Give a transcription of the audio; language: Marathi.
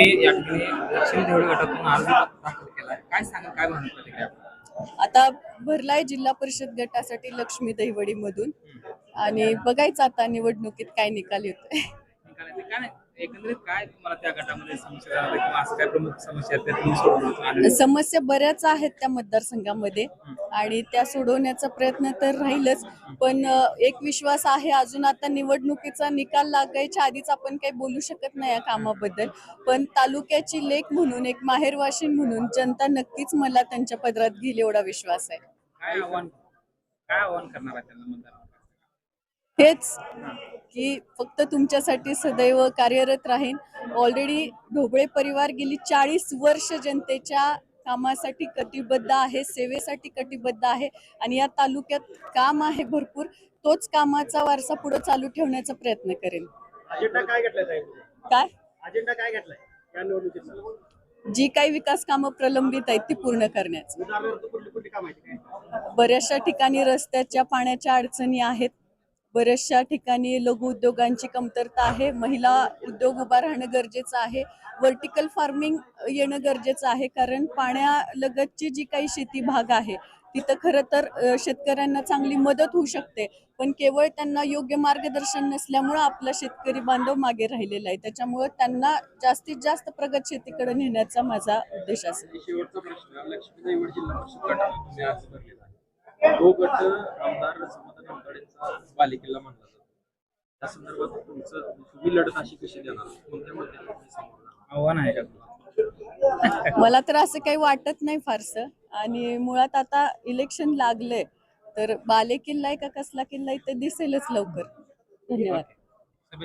मी या ठिकाणी दक्षिण देवळी गटातून अर्ज दाखल केलाय. काय सांगा काय म्हणत प्रतिक्रिया? आता भरलाय जिल्हा परिषद गटासाठी लक्ष्मी दहिवडी मधून आणि बघायचं आता निवडणुकीत काय निकाल येतोय. काय नाही एकंदरीत काय तुम्हाला त्या गटामध्ये समस्या जाणवल्या किंवा असं काय प्रमुख समस्या आहेत त्या तुम्ही सोडवण्यात आल्या? समस्या बऱ्याच आहेत त्या मतदारसंघामध्ये आणि त्या सोडवण्याचा प्रयत्न तर राहीलच पण अ, एक विश्वास आहे अजून आता निवडणुकीचा निकाल लागायच्या आधीच आपण काही बोलू शकत नाही या कामाबद्दल. पण तालुक्याची लेख म्हणून एक माहेरवाशीन म्हणून जनता नक्कीच मला त्यांच्या पदरात घेईल एवढा विश्वास आहे. काय आव्हान काय आव्हान करणार आहे त्यांना मतदार हेच. की फक्त तुमच्यासाठी सदैव कार्यरत राहीन. ऑलरेडी ढोबळे परिवार गेली चाळीस वर्ष जनतेच्या कामासाठी कटिबद्ध आहे सेवेसाठी कटिबद्ध आहे आणि या तालुक्यात काम आहे भरपूर तोच कामाचा वारसा पुढे चालू ठेवण्याचा प्रयत्न करेन. काय अजेंडा घेतलाय जी काही विकास कामं प्रलंबित आहेत ती पूर्ण करण्याचं. बऱ्याचशा ठिकाणी रस्त्याच्या पाण्याच्या अडचणी आहेत बऱ्याचशा ठिकाणी लघु उद्योगांची कमतरता आहे. महिला उद्योग उभा राहणं गरजेचं आहे. व्हर्टिकल फार्मिंग येणं गरजेचं आहे. कारण पाण्यालगतची जी काही शेती भाग आहे तिथं खरं तर शेतकऱ्यांना चांगली मदत होऊ शकते. पण केवळ त्यांना योग्य मार्गदर्शन नसल्यामुळं आपला शेतकरी बांधव मागे राहिलेला आहे. त्याच्यामुळं त्यांना जास्तीत जास्त प्रगत शेतीकडे नेण्याचा माझा उद्देश असेल शेवटचा प्रश्न जिल्हा तो गट आमदार बालेकिल्ला मानला जातो त्या संदर्भात तुमचं तुम्ही लढत अशी कशी देणार? कोणत्या मुद्द्याला तुम्ही समोर जाणार? आव्हान आहे का? मला तर असं काही वाटत नाही फारसं. आणि मुळात आता इलेक्शन लागलंय. तर बाले किल्ला आहे का कसला किल्ला आहे ते दिसेलच लवकर. धन्यवाद.